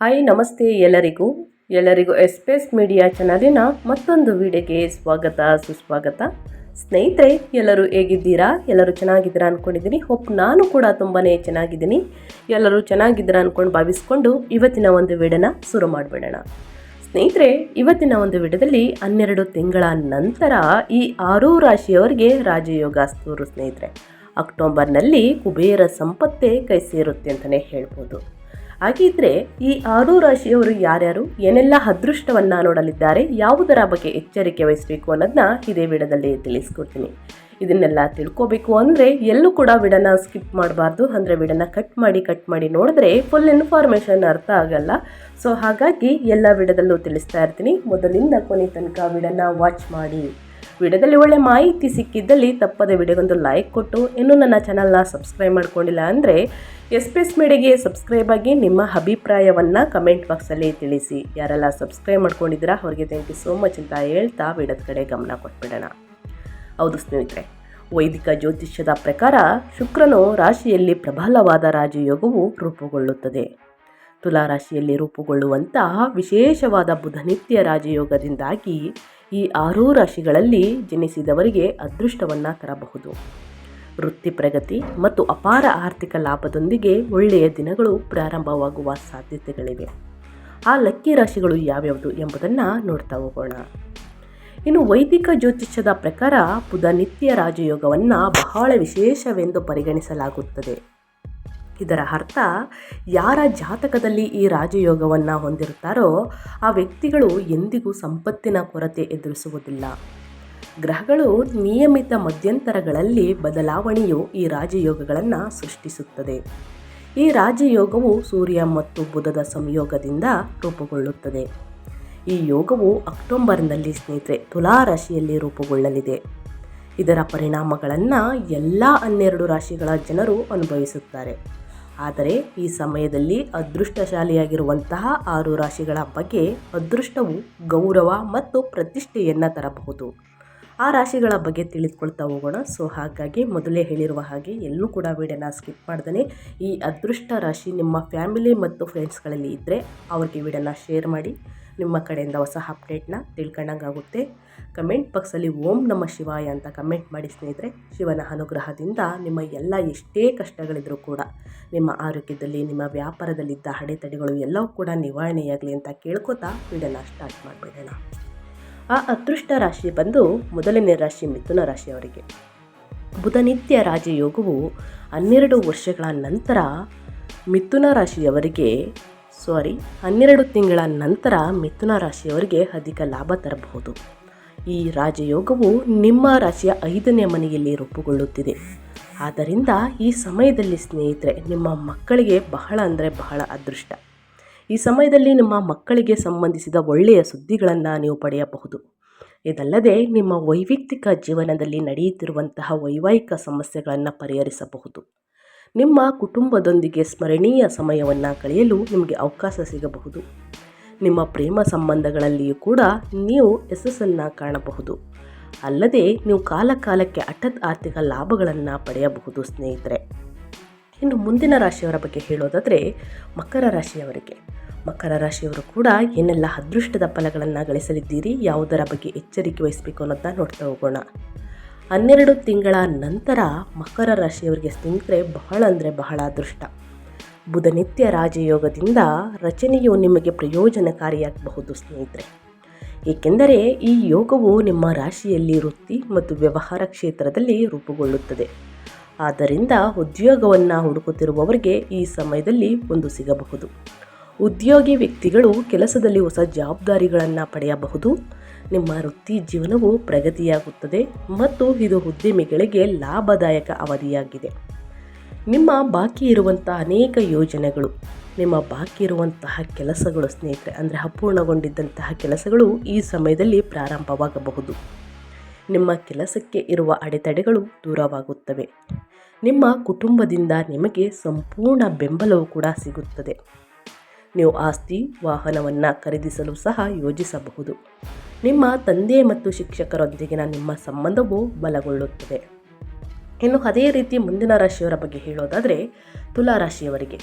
Hi ನಮಸ್ತೆ ಎಲ್ಲರಿಗೂ. ಎಲ್ಲರಿಗೂ ಎಸ್ಪೇಸ್ ಮೀಡಿಯಾ ಚಾನಲಿನ ಮತ್ತೊಂದು ವಿಡಿಯೋಗೆ ಸ್ವಾಗತ, ಸುಸ್ವಾಗತ. ಸ್ನೇಹಿತರೆ, ಎಲ್ಲರೂ ಹೇಗಿದ್ದೀರಾ? ಎಲ್ಲರೂ ಚೆನ್ನಾಗಿದ್ದೀರಾ ಅಂದ್ಕೊಂಡಿದ್ದೀನಿ ಹೋಪ್ ನಾನು ಕೂಡ ತುಂಬಾ ಚೆನ್ನಾಗಿದ್ದೀನಿ. ಎಲ್ಲರೂ ಚೆನ್ನಾಗಿದ್ದೀರಾ ಅಂದ್ಕೊಂಡು ಭಾವಿಸ್ಕೊಂಡು ಇವತ್ತಿನ ಒಂದು ವಿಡಿಯೋನ ಶುರು ಮಾಡಿಬಿಡೋಣ. ಸ್ನೇಹಿತರೆ, ಇವತ್ತಿನ ಒಂದು ವಿಡಿಯೋದಲ್ಲಿ ಹನ್ನೆರಡು ತಿಂಗಳ ನಂತರ ಈ ಆರೂ ರಾಶಿಯವರಿಗೆ ರಾಜಯೋಗ ಸ್ನೇಹಿತರೆ. ಅಕ್ಟೋಬರ್ನಲ್ಲಿ ಕುಬೇರ ಸಂಪತ್ತೇ ಕೈ ಸೇರುತ್ತೆ ಅಂತಲೇ ಹೇಳ್ಬೋದು. ಹಾಗಿದ್ರೆ ಈ ಆರು ರಾಶಿಯವರು ಯಾರ್ಯಾರು? ಏನೆಲ್ಲ ಅದೃಷ್ಟವನ್ನ ನೋಡಲಿದ್ದಾರೆ? ಯಾವುದರ ಬಗ್ಗೆ ಎಚ್ಚರಿಕೆ ವಹಿಸಬೇಕು ಅನ್ನೋದನ್ನ ಇದೇ ವಿಡದಲ್ಲಿ ತಿಳಿಸ್ಕೊಡ್ತೀನಿ. ಇದನ್ನೆಲ್ಲ ತಿಳ್ಕೋಬೇಕು ಅಂದರೆ ಎಲ್ಲೂ ಕೂಡ ವಿಡನ ಸ್ಕಿಪ್ ಮಾಡಬಾರ್ದು. ಅಂದರೆ ವಿಡನ ಕಟ್ ಮಾಡಿ ಕಟ್ ಮಾಡಿ ನೋಡಿದ್ರೆ ಫುಲ್ ಇನ್ಫಾರ್ಮೇಷನ್ ಅರ್ಥ ಆಗಲ್ಲ. ಸೊ ಹಾಗಾಗಿ ಎಲ್ಲ ವಿಡದಲ್ಲೂ ತಿಳಿಸ್ತಾ ಇರ್ತೀನಿ. ಮೊದಲಿಂದ ಕೊನೆ ತನಕ ವಿಡನ ವಾಚ್ ಮಾಡಿ. ವಿಡಿಯೋದಲ್ಲಿ ಒಳ್ಳೆ ಮಾಹಿತಿ ಸಿಕ್ಕಿದ್ದಲ್ಲಿ ತಪ್ಪದೆ ವಿಡಿಯೋಗೊಂದು ಲೈಕ್ ಕೊಟ್ಟು, ಇನ್ನೂ ನನ್ನ ಚಾನಲ್ನ ಸಬ್ಸ್ಕ್ರೈಬ್ ಮಾಡ್ಕೊಂಡಿಲ್ಲ ಅಂದರೆ ಎಸ್ ಪಿ ಎಸ್ ಮೀಡಿಯಾಗೆ ಸಬ್ಸ್ಕ್ರೈಬ್ ಆಗಿ ನಿಮ್ಮ ಅಭಿಪ್ರಾಯವನ್ನು ಕಮೆಂಟ್ ಬಾಕ್ಸಲ್ಲಿ ತಿಳಿಸಿ. ಯಾರೆಲ್ಲ ಸಬ್ಸ್ಕ್ರೈಬ್ ಮಾಡ್ಕೊಂಡಿದ್ದೀರಾ, ಅವ್ರಿಗೆ ಥ್ಯಾಂಕ್ ಯು ಸೋ ಮಚ್ ಅಂತ ಹೇಳ್ತಾ ವಿಡಿಯೋದ ಕಡೆ ಗಮನ ಕೊಟ್ಬಿಡೋಣ. ಹೌದು ಸ್ನೇಹಿತರೆ, ವೈದಿಕ ಜ್ಯೋತಿಷ್ಯದ ಪ್ರಕಾರ ಶುಕ್ರನು ರಾಶಿಯಲ್ಲಿ ಪ್ರಬಲವಾದ ರಾಜಯೋಗವು ರೂಪುಗೊಳ್ಳುತ್ತದೆ. ತುಲಾ ರಾಶಿಯಲ್ಲಿ ರೂಪುಗೊಳ್ಳುವಂತಹ ವಿಶೇಷವಾದ ಬುಧನಿತ್ಯ ರಾಜಯೋಗದಿಂದಾಗಿ ಈ ಆರೂ ರಾಶಿಗಳಲ್ಲಿ ಜನಿಸಿದವರಿಗೆ ಅದೃಷ್ಟವನ್ನು ತರಬಹುದು. ವೃತ್ತಿ ಪ್ರಗತಿ ಮತ್ತು ಅಪಾರ ಆರ್ಥಿಕ ಲಾಭದೊಂದಿಗೆ ಒಳ್ಳೆಯ ದಿನಗಳು ಪ್ರಾರಂಭವಾಗುವ ಸಾಧ್ಯತೆಗಳಿವೆ. ಆ ಲಕ್ಕಿ ರಾಶಿಗಳು ಯಾವ್ಯಾವುದು ಎಂಬುದನ್ನು ನೋಡ್ತಾ ಹೋಗೋಣ. ಇನ್ನು ವೈದಿಕ ಜ್ಯೋತಿಷ್ಯದ ಪ್ರಕಾರ ಬುಧ ನಿತ್ಯ ರಾಜಯೋಗವನ್ನು ಬಹಳ ವಿಶೇಷವೆಂದು ಪರಿಗಣಿಸಲಾಗುತ್ತದೆ. ಇದರ ಅರ್ಥ ಯಾರ ಜಾತಕದಲ್ಲಿ ಈ ರಾಜಯೋಗವನ್ನು ಹೊಂದಿರುತ್ತಾರೋ ಆ ವ್ಯಕ್ತಿಗಳು ಎಂದಿಗೂ ಸಂಪತ್ತಿನ ಕೊರತೆ ಎದುರಿಸುವುದಿಲ್ಲ. ಗ್ರಹಗಳು ನಿಯಮಿತ ಮಧ್ಯಂತರಗಳಲ್ಲಿ ಬದಲಾವಣೆಯು ಈ ರಾಜಯೋಗಗಳನ್ನು ಸೃಷ್ಟಿಸುತ್ತದೆ. ಈ ರಾಜಯೋಗವು ಸೂರ್ಯ ಮತ್ತು ಬುಧದ ಸಂಯೋಗದಿಂದ ರೂಪುಗೊಳ್ಳುತ್ತದೆ. ಈ ಯೋಗವು ಅಕ್ಟೋಬರ್ನಲ್ಲಿ ಸ್ನೇಹಿತರೆ ತುಲಾ ರಾಶಿಯಲ್ಲಿ ರೂಪುಗೊಳ್ಳಲಿದೆ. ಇದರ ಪರಿಣಾಮಗಳನ್ನು ಎಲ್ಲ ಹನ್ನೆರಡು ರಾಶಿಗಳ ಜನರು ಅನುಭವಿಸುತ್ತಾರೆ. ಆದರೆ ಈ ಸಮಯದಲ್ಲಿ ಅದೃಷ್ಟಶಾಲಿಯಾಗಿರುವಂತಹ ಆರು ರಾಶಿಗಳ ಬಗ್ಗೆ ಅದೃಷ್ಟವು, ಗೌರವ ಮತ್ತು ಪ್ರತಿಷ್ಠೆಯನ್ನು ತರಬಹುದು. ಆ ರಾಶಿಗಳ ಬಗ್ಗೆ ತಿಳಿದುಕೊಳ್ತಾ ಹೋಗೋಣ. ಸೊ ಹಾಗಾಗಿ ಮೊದಲೇ ಹೇಳಿರುವ ಹಾಗೆ ಎಲ್ಲೂ ಕೂಡ ವಿಡಿಯೋನ ಸ್ಕಿಪ್ ಮಾಡ್ದೇ ಈ ಅದೃಷ್ಟ ರಾಶಿ ನಿಮ್ಮ ಫ್ಯಾಮಿಲಿ ಮತ್ತು ಫ್ರೆಂಡ್ಸ್ಗಳಲ್ಲಿ ಇದ್ದರೆ ಅವ್ರಿಗೆ ವಿಡಿಯೋನ ಶೇರ್ ಮಾಡಿ. ನಿಮ್ಮ ಕಡೆಯಿಂದ ಹೊಸ ಅಪ್ಡೇಟ್ನ ತಿಳ್ಕೊಂಡಂಗಾಗುತ್ತೆ. ಕಮೆಂಟ್ ಬಾಕ್ಸಲ್ಲಿ ಓಂ ನಮ್ಮ ಶಿವಾಯ ಅಂತ ಕಮೆಂಟ್ ಮಾಡಿ ಸ್ನೇಹಿತರೆ. ಶಿವನ ಅನುಗ್ರಹದಿಂದ ನಿಮ್ಮ ಎಲ್ಲ ಎಷ್ಟೇ ಕಷ್ಟಗಳಿದ್ರೂ ಕೂಡ, ನಿಮ್ಮ ಆರೋಗ್ಯದಲ್ಲಿ, ನಿಮ್ಮ ವ್ಯಾಪಾರದಲ್ಲಿದ್ದ ಅಡೆತಡೆಗಳು ಎಲ್ಲವೂ ಕೂಡ ನಿವಾರಣೆಯಾಗಲಿ ಅಂತ ಕೇಳ್ಕೊತಾ ವಿಡಿಯೋನ ಸ್ಟಾರ್ಟ್ ಮಾಡಿಬಿಡೋಣ. ಆ ಅದೃಷ್ಟ ರಾಶಿ ಬಂದು ಮೊದಲನೇ ರಾಶಿ ಮಿಥುನ ರಾಶಿಯವರಿಗೆ. ಬುಧನಿತ್ಯ ರಾಜಯೋಗವು ಹನ್ನೆರಡು ವರ್ಷಗಳ ನಂತರ ಮಿಥುನ ರಾಶಿಯವರಿಗೆ ಸಾರಿ, ಹನ್ನೆರಡು ತಿಂಗಳ ನಂತರ ಮಿಥುನ ರಾಶಿಯವರಿಗೆ ಅಧಿಕ ಲಾಭ ತರಬಹುದು. ಈ ರಾಜಯೋಗವು ನಿಮ್ಮ ರಾಶಿಯ ಐದನೇ ಮನೆಯಲ್ಲಿ ರೂಪುಗೊಳ್ಳುತ್ತಿದೆ. ಆದ್ದರಿಂದ ಈ ಸಮಯದಲ್ಲಿ ಸ್ನೇಹಿತರೆ, ನಿಮ್ಮ ಮಕ್ಕಳಿಗೆ ಬಹಳ ಅಂದರೆ ಬಹಳ ಅದೃಷ್ಟ. ಈ ಸಮಯದಲ್ಲಿ ನಿಮ್ಮ ಮಕ್ಕಳಿಗೆ ಸಂಬಂಧಿಸಿದ ಒಳ್ಳೆಯ ಸುದ್ದಿಗಳನ್ನು ನೀವು ಪಡೆಯಬಹುದು. ಇದಲ್ಲದೆ ನಿಮ್ಮ ವೈಯಕ್ತಿಕ ಜೀವನದಲ್ಲಿ ನಡೆಯುತ್ತಿರುವಂತಹ ವೈವಾಹಿಕ ಸಮಸ್ಯೆಗಳನ್ನು ಪರಿಹರಿಸಬಹುದು. ನಿಮ್ಮ ಕುಟುಂಬದೊಂದಿಗೆ ಸ್ಮರಣೀಯ ಸಮಯವನ್ನು ಕಳೆಯಲು ನಿಮಗೆ ಅವಕಾಶ ಸಿಗಬಹುದು. ನಿಮ್ಮ ಪ್ರೇಮ ಸಂಬಂಧಗಳಲ್ಲಿಯೂ ಕೂಡ ನೀವು ಯಶಸ್ಸನ್ನು ಕಾಣಬಹುದು. ಅಲ್ಲದೆ ನೀವು ಕಾಲಕಾಲಕ್ಕೆ ಹಠಾತ್ ಆರ್ಥಿಕ ಲಾಭಗಳನ್ನು ಪಡೆಯಬಹುದು ಸ್ನೇಹಿತರೆ. ಇನ್ನು ಮುಂದಿನ ರಾಶಿಯವರ ಬಗ್ಗೆ ಹೇಳೋದಾದರೆ ಮಕರ ರಾಶಿಯವರಿಗೆ. ಮಕರ ರಾಶಿಯವರು ಕೂಡ ಏನೆಲ್ಲ ಅದೃಷ್ಟದ ಫಲಗಳನ್ನು ಗಳಿಸಲಿದ್ದೀರಿ, ಯಾವುದರ ಬಗ್ಗೆ ಎಚ್ಚರಿಕೆ ವಹಿಸಬೇಕು ಅನ್ನೋದನ್ನ ನೋಡ್ತಾ ಹೋಗೋಣ. ಹನ್ನೆರಡು ತಿಂಗಳ ನಂತರ ಮಕರ ರಾಶಿಯವರಿಗೆ ಸ್ನೇಹಿತರೆ, ಬಹಳ ಅಂದರೆ ಬಹಳ ಅದೃಷ್ಟ. ಬುಧನಿತ್ಯ ರಾಜಯೋಗದಿಂದ ರಚನೆಯು ನಿಮಗೆ ಪ್ರಯೋಜನಕಾರಿಯಾಗಬಹುದು ಸ್ನೇಹಿತರೆ. ಏಕೆಂದರೆ ಈ ಯೋಗವು ನಿಮ್ಮ ರಾಶಿಯಲ್ಲಿ ವೃತ್ತಿ ಮತ್ತು ವ್ಯವಹಾರ ಕ್ಷೇತ್ರದಲ್ಲಿ ರೂಪುಗೊಳ್ಳುತ್ತದೆ. ಆದ್ದರಿಂದ ಉದ್ಯೋಗವನ್ನು ಹುಡುಕುತ್ತಿರುವವರಿಗೆ ಈ ಸಮಯದಲ್ಲಿ ಒಂದು ಸಿಗಬಹುದು. ಉದ್ಯೋಗಿ ವ್ಯಕ್ತಿಗಳು ಕೆಲಸದಲ್ಲಿ ಹೊಸ ಜವಾಬ್ದಾರಿಗಳನ್ನು ಪಡೆಯಬಹುದು. ನಿಮ್ಮ ವೃತ್ತಿ ಜೀವನವು ಪ್ರಗತಿಯಾಗುತ್ತದೆ ಮತ್ತು ಇದು ಉದ್ಯಮಿಗಳಿಗೆ ಲಾಭದಾಯಕ ಅವಧಿಯಾಗಿದೆ. ನಿಮ್ಮ ಬಾಕಿ ಇರುವಂಥ ಅನೇಕ ಯೋಜನೆಗಳು, ನಿಮ್ಮ ಬಾಕಿ ಇರುವಂತಹ ಕೆಲಸಗಳು, ಸ್ನೇಹಿತರೆ, ಅಂದರೆ ಅಪೂರ್ಣಗೊಂಡಿದ್ದಂತಹ ಕೆಲಸಗಳು ಈ ಸಮಯದಲ್ಲಿ ಪ್ರಾರಂಭವಾಗಬಹುದು. ನಿಮ್ಮ ಕೆಲಸಕ್ಕೆ ಇರುವ ಅಡೆತಡೆಗಳು ದೂರವಾಗುತ್ತವೆ. ನಿಮ್ಮ ಕುಟುಂಬದಿಂದ ನಿಮಗೆ ಸಂಪೂರ್ಣ ಬೆಂಬಲವು ಕೂಡ ಸಿಗುತ್ತದೆ. ನೀವು ಆಸ್ತಿ, ವಾಹನವನ್ನು ಖರೀದಿಸಲು ಸಹ ಯೋಜಿಸಬಹುದು. ನಿಮ್ಮ ತಂದೆ ಮತ್ತು ಶಿಕ್ಷಕರೊಂದಿಗಿನ ನಿಮ್ಮ ಸಂಬಂಧವು ಬಲಗೊಳ್ಳುತ್ತದೆ. ಇನ್ನು ಅದೇ ರೀತಿ ಮುಂದಿನ ರಾಶಿಯವರ ಬಗ್ಗೆ ಹೇಳೋದಾದರೆ ತುಲಾರಾಶಿಯವರಿಗೆ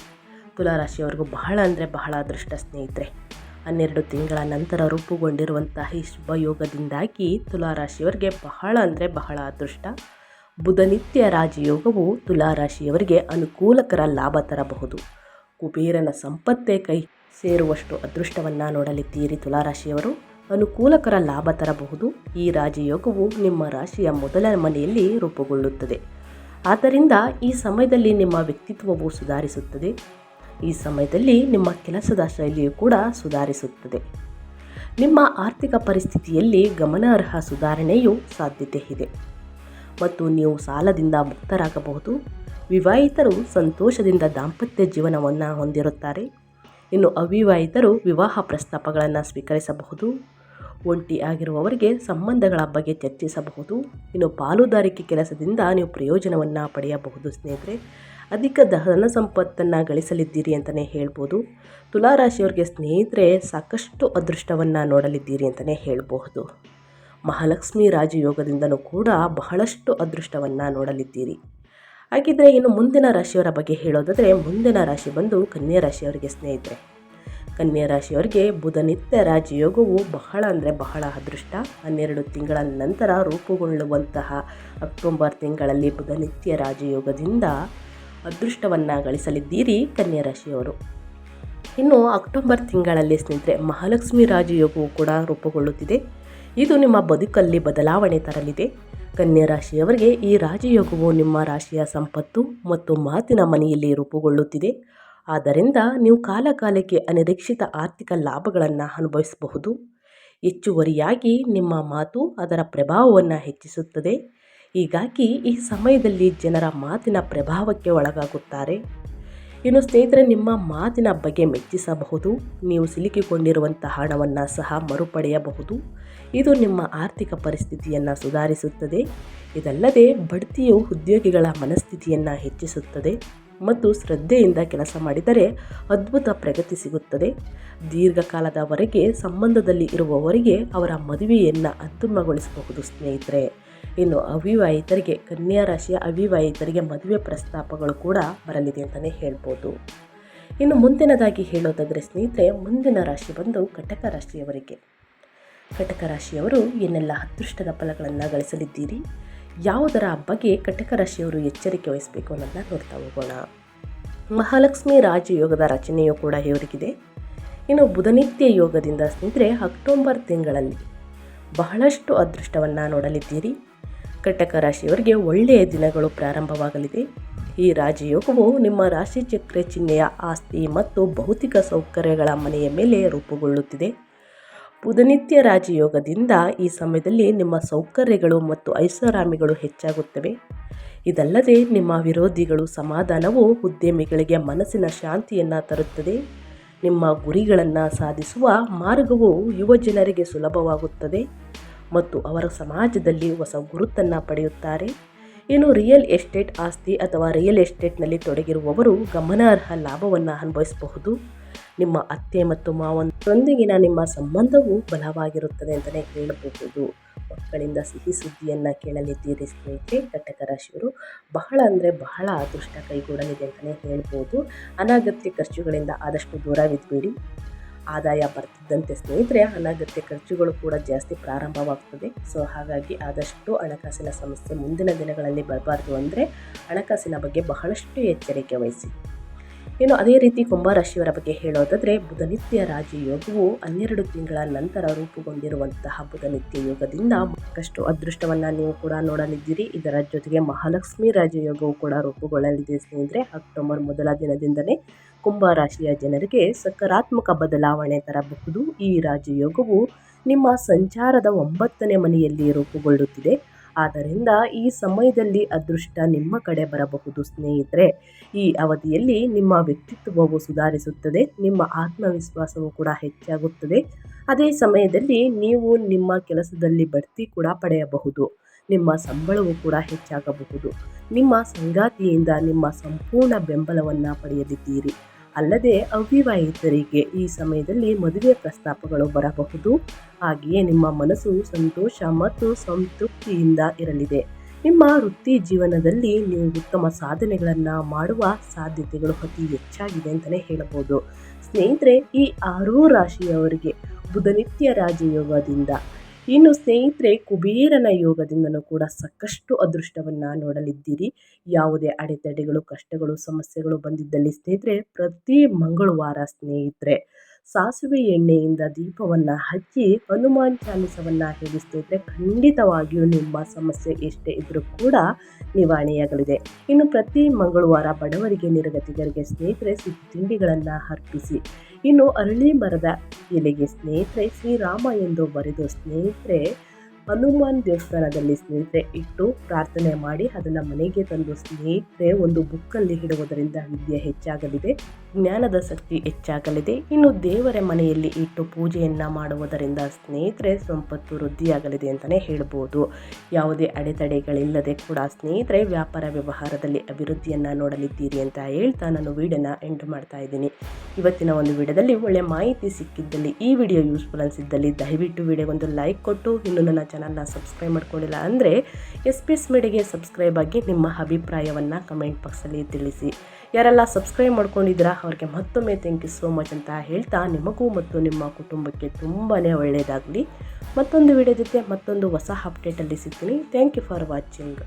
ತುಲಾರಾಶಿಯವರಿಗೂ ಬಹಳ ಅಂದರೆ ಬಹಳ ಅದೃಷ್ಟ ಸ್ನೇಹಿತರೆ. ಹನ್ನೆರಡು ತಿಂಗಳ ನಂತರ ರೂಪುಗೊಂಡಿರುವಂತಹ ಈ ಶುಭ ಯೋಗದಿಂದಾಗಿ ತುಲಾರಾಶಿಯವರಿಗೆ ಬಹಳ ಅಂದರೆ ಬಹಳ ಅದೃಷ್ಟ. ಬುಧನಿತ್ಯ ರಾಜಯೋಗವು ತುಲಾರಾಶಿಯವರಿಗೆ ಅನುಕೂಲಕರ ಲಾಭ ತರಬಹುದು. ಕುಬೇರನ ಸಂಪತ್ತೇ ಕೈ ಸೇರುವಷ್ಟು ಅದೃಷ್ಟವನ್ನು ನೋಡಲಿದ್ದೀರಿ ತುಲಾರಾಶಿಯವರು. ಅನುಕೂಲಕರ ಲಾಭ ತರಬಹುದು. ಈ ರಾಜಯೋಗವು ನಿಮ್ಮ ರಾಶಿಯ ಮೊದಲ ಮನೆಯಲ್ಲಿ ರೂಪುಗೊಳ್ಳುತ್ತದೆ. ಆದ್ದರಿಂದ ಈ ಸಮಯದಲ್ಲಿ ನಿಮ್ಮ ವ್ಯಕ್ತಿತ್ವವು ಸುಧಾರಿಸುತ್ತದೆ. ಈ ಸಮಯದಲ್ಲಿ ನಿಮ್ಮ ಕೆಲಸದ ಶೈಲಿಯು ಕೂಡ ಸುಧಾರಿಸುತ್ತದೆ. ನಿಮ್ಮ ಆರ್ಥಿಕ ಪರಿಸ್ಥಿತಿಯಲ್ಲಿ ಗಮನಾರ್ಹ ಸುಧಾರಣೆಯು ಸಾಧ್ಯತೆ ಇದೆ ಮತ್ತು ನೀವು ಸಾಲದಿಂದ ಮುಕ್ತರಾಗಬಹುದು. ವಿವಾಹಿತರು ಸಂತೋಷದಿಂದ ದಾಂಪತ್ಯ ಜೀವನವನ್ನು ಹೊಂದಿರುತ್ತಾರೆ. ಇನ್ನು ಅವಿವಾಹಿತರು ವಿವಾಹ ಪ್ರಸ್ತಾಪಗಳನ್ನು ಸ್ವೀಕರಿಸಬಹುದು. ಒಂಟಿ ಆಗಿರುವವರಿಗೆ ಸಂಬಂಧಗಳ ಬಗ್ಗೆ ಚರ್ಚಿಸಬಹುದು. ಇನ್ನು ಪಾಲುದಾರಿಕೆ ಕೆಲಸದಿಂದ ನೀವು ಪ್ರಯೋಜನವನ್ನು ಪಡೆಯಬಹುದು ಸ್ನೇಹಿತರೆ. ಅಧಿಕ ಧನ ಸಂಪತ್ತನ್ನು ಗಳಿಸಲಿದ್ದೀರಿ ಅಂತಲೇ ಹೇಳ್ಬೋದು. ತುಲಾರಾಶಿಯವರಿಗೆ ಸ್ನೇಹಿತರೆ, ಸಾಕಷ್ಟು ಅದೃಷ್ಟವನ್ನು ನೋಡಲಿದ್ದೀರಿ ಅಂತಲೇ ಹೇಳಬಹುದು. ಮಹಾಲಕ್ಷ್ಮಿ ರಾಜಯೋಗದಿಂದಲೂ ಕೂಡ ಬಹಳಷ್ಟು ಅದೃಷ್ಟವನ್ನು ನೋಡಲಿದ್ದೀರಿ. ಹಾಗಿದ್ರೆ ಇನ್ನು ಮುಂದಿನ ರಾಶಿಯವರ ಬಗ್ಗೆ ಹೇಳೋದಾದರೆ ಮುಂದಿನ ರಾಶಿ ಬಂದು ಕನ್ಯಾ ರಾಶಿಯವರಿಗೆ ಸ್ನೇಹಿತರೆ. ಕನ್ಯಾ ರಾಶಿಯವರಿಗೆ ಬುಧನಿತ್ಯ ರಾಜಯೋಗವು ಬಹಳ ಅಂದರೆ ಬಹಳ ಅದೃಷ್ಟ. ಹನ್ನೆರಡು ತಿಂಗಳ ನಂತರ ರೂಪುಗೊಳ್ಳುವಂತಹ ಅಕ್ಟೋಬರ್ ತಿಂಗಳಲ್ಲಿ ಬುಧನಿತ್ಯ ರಾಜಯೋಗದಿಂದ ಅದೃಷ್ಟವನ್ನು ಗಳಿಸಲಿದ್ದೀರಿ ಕನ್ಯಾ ರಾಶಿಯವರು. ಇನ್ನು ಅಕ್ಟೋಬರ್ ತಿಂಗಳಲ್ಲಿ ಸ್ನೇಹಿತರೆ ಮಹಾಲಕ್ಷ್ಮಿ ರಾಜಯೋಗವು ಕೂಡ ರೂಪುಗೊಳ್ಳುತ್ತಿದೆ. ಇದು ನಿಮ್ಮ ಬದುಕಲ್ಲಿ ಬದಲಾವಣೆ ತರಲಿದೆ. ಕನ್ಯಾ ರಾಶಿಯವರಿಗೆ ಈ ರಾಜಯೋಗವು ನಿಮ್ಮ ರಾಶಿಯ ಸಂಪತ್ತು ಮತ್ತು ಮಾತಿನ ಮನೆಯಲ್ಲಿ ರೂಪುಗೊಳ್ಳುತ್ತಿದೆ. ಆದ್ದರಿಂದ ನೀವು ಕಾಲಕಾಲಕ್ಕೆ ಅನಿರೀಕ್ಷಿತ ಆರ್ಥಿಕ ಲಾಭಗಳನ್ನು ಅನುಭವಿಸಬಹುದು. ಹೆಚ್ಚುವರಿಯಾಗಿ ನಿಮ್ಮ ಮಾತು ಅದರ ಪ್ರಭಾವವನ್ನು ಹೆಚ್ಚಿಸುತ್ತದೆ. ಹೀಗಾಗಿ ಈ ಸಮಯದಲ್ಲಿ ಜನರ ಮಾತಿನ ಪ್ರಭಾವಕ್ಕೆ ಒಳಗಾಗುತ್ತಾರೆ. ಇನ್ನು ಸ್ನೇಹಿತರೆ, ನಿಮ್ಮ ಮಾತಿನ ಬಗ್ಗೆ ಮೆಚ್ಚಿಸಬಹುದು. ನೀವು ಸಿಲುಕಿಕೊಂಡಿರುವಂತಹ ಹಣವನ್ನು ಸಹ ಮರುಪಡೆಯಬಹುದು. ಇದು ನಿಮ್ಮ ಆರ್ಥಿಕ ಪರಿಸ್ಥಿತಿಯನ್ನು ಸುಧಾರಿಸುತ್ತದೆ. ಇದಲ್ಲದೆ ಬಡ್ತಿಯು ಉದ್ಯೋಗಿಗಳ ಮನಸ್ಥಿತಿಯನ್ನು ಹೆಚ್ಚಿಸುತ್ತದೆ ಮತ್ತು ಶ್ರದ್ಧೆಯಿಂದ ಕೆಲಸ ಮಾಡಿದರೆ ಅದ್ಭುತ ಪ್ರಗತಿ ಸಿಗುತ್ತದೆ. ದೀರ್ಘಕಾಲದವರೆಗೆ ಸಂಬಂಧದಲ್ಲಿ ಇರುವವರಿಗೆ ಅವರ ಮದುವೆಯನ್ನು ಅಂತಿಮಗೊಳಿಸಬಹುದು ಸ್ನೇಹಿತರೆ. ಇನ್ನು ಅವಿವಾಹಿತರಿಗೆ, ಕನ್ಯಾ ರಾಶಿಯ ಅವಿವಾಹಿತರಿಗೆ ಮದುವೆ ಪ್ರಸ್ತಾಪಗಳು ಕೂಡ ಬರಲಿದೆ ಅಂತಲೇ ಹೇಳ್ಬೋದು. ಇನ್ನು ಮುಂದಿನದಾಗಿ ಹೇಳೋದಾದರೆ ಸ್ನೇಹಿತರೆ, ಮುಂದಿನ ರಾಶಿ ಬಂದು ಕಟಕ ರಾಶಿಯವರಿಗೆ. ಕಟಕ ರಾಶಿಯವರು ಏನೆಲ್ಲ ಅದೃಷ್ಟದ ಫಲಗಳನ್ನು ಗಳಿಸಲಿದ್ದೀರಿ? ಯಾವುದರ ಬಗ್ಗೆ ಕಟಕ ರಾಶಿಯವರು ಎಚ್ಚರಿಕೆ ವಹಿಸಬೇಕು ಅನ್ನೋದನ್ನ ನೋಡ್ತಾ ಹೋಗೋಣ. ಮಹಾಲಕ್ಷ್ಮಿ ರಾಜಯೋಗದ ರಚನೆಯು ಕೂಡ ಇವರಿಗಿದೆ ಇನ್ನು ಬುಧನಿತ್ಯ ಯೋಗದಿಂದ ಸ್ನೇಹಿತರೆ, ಅಕ್ಟೋಬರ್ ತಿಂಗಳಲ್ಲಿ ಬಹಳಷ್ಟು ಅದೃಷ್ಟವನ್ನು ನೋಡಲಿದ್ದೀರಿ. ಕಟಕ ರಾಶಿಯವರಿಗೆ ಒಳ್ಳೆಯ ದಿನಗಳು ಪ್ರಾರಂಭವಾಗಲಿದೆ. ಈ ರಾಜಯೋಗವು ನಿಮ್ಮ ರಾಶಿ ಚಕ್ರ ಚಿಹ್ನೆಯ ಆಸ್ತಿ ಮತ್ತು ಭೌತಿಕ ಸೌಕರ್ಯಗಳ ಮನೆಯ ಮೇಲೆ ರೂಪುಗೊಳ್ಳುತ್ತಿದೆ. ಬುಧನಿತ್ಯ ರಾಜಯೋಗದಿಂದ ಈ ಸಮಯದಲ್ಲಿ ನಿಮ್ಮ ಸೌಕರ್ಯಗಳು ಮತ್ತು ಐಷಾರಾಮಿಗಳು ಹೆಚ್ಚಾಗುತ್ತವೆ. ಇದಲ್ಲದೆ ನಿಮ್ಮ ವಿರೋಧಿಗಳು ಸಮಾಧಾನವು ಉದ್ಯಮಿಗಳಿಗೆ ಮನಸ್ಸಿನ ಶಾಂತಿಯನ್ನು ತರುತ್ತದೆ. ನಿಮ್ಮ ಗುರಿಗಳನ್ನು ಸಾಧಿಸುವ ಮಾರ್ಗವು ಯುವ ಜನರಿಗೆ ಸುಲಭವಾಗುತ್ತದೆ ಮತ್ತು ಅವರ ಸಮಾಜದಲ್ಲಿ ಹೊಸ ಗುರುತನ್ನು ಪಡೆಯುತ್ತಾರೆ. ಇನ್ನು ರಿಯಲ್ ಎಸ್ಟೇಟ್ ಆಸ್ತಿ ಅಥವಾ ರಿಯಲ್ ಎಸ್ಟೇಟ್ನಲ್ಲಿ ತೊಡಗಿರುವವರು ಗಮನಾರ್ಹ ಲಾಭವನ್ನು ಅನುಭವಿಸಬಹುದು. ನಿಮ್ಮ ಅತ್ತೆ ಮತ್ತು ಮಾವನೊಂದಿಗಿನ ನಿಮ್ಮ ಸಂಬಂಧವು ಬಲವಾಗಿರುತ್ತದೆ ಅಂತಲೇ ಹೇಳಬಹುದು. ಮಕ್ಕಳಿಂದ ಸಿಹಿ ಸುದ್ದಿಯನ್ನು ಕೇಳಲಿದ್ದೀರಿ ಸ್ನೇಹಿತರೆ. ಕಟಕ ರಾಶಿಯವರು ಬಹಳ ಅಂದರೆ ಬಹಳ ಅದೃಷ್ಟ ಕೈಗೂಡಲಿದೆ ಅಂತಲೇ ಹೇಳ್ಬೋದು ಅನಾಗತ್ಯ ಖರ್ಚುಗಳಿಂದ ಆದಷ್ಟು ದೂರವಿದ್ಬೇಡಿ ಆದಾಯ ಬರ್ತಿದ್ದಂತೆ ಸ್ನೇಹಿತರೆ, ಅನಗತ್ಯ ಖರ್ಚುಗಳು ಕೂಡ ಜಾಸ್ತಿ ಪ್ರಾರಂಭವಾಗ್ತದೆ. ಸೊ, ಹಾಗಾಗಿ ಆದಷ್ಟು ಹಣಕಾಸಿನ ಸಮಸ್ಯೆ ಮುಂದಿನ ದಿನಗಳಲ್ಲಿ ಬರಬಾರ್ದು ಅಂದರೆ ಹಣಕಾಸಿನ ಬಗ್ಗೆ ಬಹಳಷ್ಟು ಎಚ್ಚರಿಕೆ ವಹಿಸಿ. ಇನ್ನು ಅದೇ ರೀತಿ ಕುಂಭರಾಶಿಯವರ ಬಗ್ಗೆ ಹೇಳೋದಾದರೆ ಬುಧನಿತ್ಯ ರಾಜಯೋಗವು ಹನ್ನೆರಡು ತಿಂಗಳ ನಂತರ ರೂಪುಗೊಂಡಿರುವಂತಹ ಬುಧನಿತ್ಯ ಯೋಗದಿಂದ ಸಾಕಷ್ಟು ಅದೃಷ್ಟವನ್ನು ನೀವು ಕೂಡ ನೋಡಲಿದ್ದೀರಿ. ಇದರ ಜೊತೆಗೆ ಮಹಾಲಕ್ಷ್ಮಿ ರಾಜಯೋಗವು ಕೂಡ ರೂಪುಗೊಳ್ಳಲಿದೆ ಸ್ನೇಹಿತರೆ. ಅಕ್ಟೋಬರ್ ಮೊದಲ ದಿನದಿಂದಲೇ ಕುಂಭರಾಶಿಯ ಜನರಿಗೆ ಸಕಾರಾತ್ಮಕ ಬದಲಾವಣೆ ತರಬಹುದು. ಈ ರಾಜಯೋಗವು ನಿಮ್ಮ ಸಂಚಾರದ ಒಂಬತ್ತನೇ ಮನೆಯಲ್ಲಿ ರೂಪುಗೊಳ್ಳುತ್ತಿದೆ. ಆದ್ದರಿಂದ ಈ ಸಮಯದಲ್ಲಿ ಅದೃಷ್ಟ ನಿಮ್ಮ ಕಡೆ ಬರಬಹುದು, ಸ್ನೇಹಿತರೆ. ಈ ಅವಧಿಯಲ್ಲಿ ನಿಮ್ಮ ವ್ಯಕ್ತಿತ್ವವು ಸುಧಾರಿಸುತ್ತದೆ, ನಿಮ್ಮ ಆತ್ಮವಿಶ್ವಾಸವು ಕೂಡ ಹೆಚ್ಚಾಗುತ್ತದೆ. ಅದೇ ಸಮಯದಲ್ಲಿ ನೀವು ನಿಮ್ಮ ಕೆಲಸದಲ್ಲಿ ಬಡ್ತಿ ಕೂಡ ಪಡೆಯಬಹುದು, ನಿಮ್ಮ ಸಂಬಳವು ಕೂಡ ಹೆಚ್ಚಾಗಬಹುದು. ನಿಮ್ಮ ಸಂಗಾತಿಯಿಂದ ನಿಮ್ಮ ಸಂಪೂರ್ಣ ಬೆಂಬಲವನ್ನು ಪಡೆಯಲಿದ್ದೀರಿ. ಅಲ್ಲದೆ ಅವಿವಾಹಿತರಿಗೆ ಈ ಸಮಯದಲ್ಲಿ ಮದುವೆ ಪ್ರಸ್ತಾಪಗಳು ಬರಬಹುದು. ಹಾಗೆಯೇ ನಿಮ್ಮ ಮನಸ್ಸು ಸಂತೋಷ ಮತ್ತು ಸಂತೃಪ್ತಿಯಿಂದ ಇರಲಿದೆ. ನಿಮ್ಮ ವೃತ್ತಿ ಜೀವನದಲ್ಲಿ ನೀವು ಉತ್ತಮ ಸಾಧನೆಗಳನ್ನು ಮಾಡುವ ಸಾಧ್ಯತೆಗಳು ಅತಿ ಹೆಚ್ಚಾಗಿದೆ ಅಂತಲೇ ಹೇಳಬಹುದು. ಸ್ನೇಹಿತರೆ, ಈ ಆರೂ ರಾಶಿಯವರಿಗೆ ಬುಧನಿತ್ಯ ರಾಜಯೋಗದಿಂದ ಇನ್ನು ಸ್ನೇಹಿತರೆ, ಕುಬೇರನ ಯೋಗದಿಂದಲೂ ಕೂಡ ಸಾಕಷ್ಟು ಅದೃಷ್ಟವನ್ನು ನೋಡಲಿದ್ದೀರಿ. ಯಾವುದೇ ಅಡೆತಡೆಗಳು, ಕಷ್ಟಗಳು, ಸಮಸ್ಯೆಗಳು ಬಂದಿದ್ದಲ್ಲಿ ಸ್ನೇಹಿತರೆ, ಪ್ರತಿ ಮಂಗಳವಾರ ಸ್ನೇಹಿತರೆ ಸಾಸಿವೆ ಎಣ್ಣೆಯಿಂದ ದೀಪವನ್ನು ಹಚ್ಚಿ ಹನುಮಾನ್ ಚಾಲಿಸವನ್ನು ಹೇಳಿ ಸ್ನೇಹಿತರೆ ಖಂಡಿತವಾಗಿಯೂ ನಿಮ್ಮ ಸಮಸ್ಯೆ ಎಷ್ಟೇ ಇದ್ದರೂ ಕೂಡ ನಿವಾರಣೆಯಾಗಲಿದೆ. ಇನ್ನು ಪ್ರತಿ ಮಂಗಳವಾರ ಬಡವರಿಗೆ ನಿರಗತಿಗರಿಗೆ ಸ್ನೇಹಿತರೆ ಸಿಹಿ ತಿಂಡಿಗಳನ್ನು ಅರ್ಪಿಸಿ. ಇನ್ನು ಅರಳಿ ಮರದ ಎಲೆಗೆ ಸ್ನೇಹಿತರೆ ಶ್ರೀರಾಮ ಎಂದು ಬರೆದು ಸ್ನೇಹಿತರೆ ಹನುಮಾನ್ ದೇವಸ್ಥಾನದಲ್ಲಿ ಸ್ನೇಹಿತರೆ, ಇಟ್ಟು ಪ್ರಾರ್ಥನೆ ಮಾಡಿ ಅದನ್ನು ಮನೆಗೆ ತಂದು ಸ್ನೇಹಿತರೆ, ಒಂದು ಬುಕ್ಕಲ್ಲಿ ಇಡುವುದರಿಂದ ವಿದ್ಯೆ ಹೆಚ್ಚಾಗಲಿದೆ, ಜ್ಞಾನದ ಶಕ್ತಿ ಹೆಚ್ಚಾಗಲಿದೆ. ಇನ್ನು ದೇವರ ಮನೆಯಲ್ಲಿ ಇಟ್ಟು ಪೂಜೆಯನ್ನು ಮಾಡುವುದರಿಂದ ಸ್ನೇಹಿತರೆ ಸಂಪತ್ತು ವೃದ್ಧಿಯಾಗಲಿದೆ ಅಂತಲೇ ಹೇಳ್ಬೋದು. ಯಾವುದೇ ಅಡೆತಡೆಗಳಿಲ್ಲದೆ ಕೂಡ ಸ್ನೇಹಿತರೆ, ವ್ಯಾಪಾರ ವ್ಯವಹಾರದಲ್ಲಿ ಅಭಿವೃದ್ಧಿಯನ್ನು ನೋಡಲಿದ್ದೀರಿ ಅಂತ ಹೇಳ್ತಾ ನಾನು ವಿಡಿಯೋನ ಎಂಡ್ ಮಾಡ್ತಾ ಇದ್ದೀನಿ. ಇವತ್ತಿನ ಒಂದು ವಿಡಿಯೋದಲ್ಲಿ ಒಳ್ಳೆ ಮಾಹಿತಿ ಸಿಕ್ಕಿದ್ದಲ್ಲಿ ಈ ವಿಡಿಯೋ ಯೂಸ್ಫುಲ್ ಅನಿಸಿದ್ದಲ್ಲಿ ದಯವಿಟ್ಟು ವಿಡಿಯೋಗೊಂದು ಲೈಕ್ ಕೊಟ್ಟು, ಇನ್ನು ನನ್ನ ಚಾನಲ್ನ ಸಬ್ಸ್ಕ್ರೈಬ್ ಮಾಡ್ಕೊಂಡಿಲ್ಲ ಅಂದರೆ ಎಸ್ ಪಿ ಎಸ್ ಮೀಡಿಯಾಗೆ ಸಬ್ಸ್ಕ್ರೈಬ್ ಆಗಿ ನಿಮ್ಮ ಅಭಿಪ್ರಾಯವನ್ನು ಕಮೆಂಟ್ ಬಾಕ್ಸಲ್ಲಿ ತಿಳಿಸಿ. ಯಾರೆಲ್ಲ ಸಬ್ಸ್ಕ್ರೈಬ್ ಮಾಡ್ಕೊಂಡಿದ್ದೀರಾ, ಅವ್ರಿಗೆ ಮತ್ತೊಮ್ಮೆ ಥ್ಯಾಂಕ್ ಯು ಸೋ ಮಚ್ ಅಂತ ಹೇಳ್ತಾ ನಿಮಗೂ ಮತ್ತು ನಿಮ್ಮ ಕುಟುಂಬಕ್ಕೆ ತುಂಬಾ ಒಳ್ಳೆಯದಾಗಲಿ ಮತ್ತೊಂದು ವಿಡಿಯೋ ಜೊತೆ ಮತ್ತೊಂದು ಹೊಸ ಅಪ್ಡೇಟಲ್ಲಿ ಸಿಗ್ತೀನಿ. Thank you for watching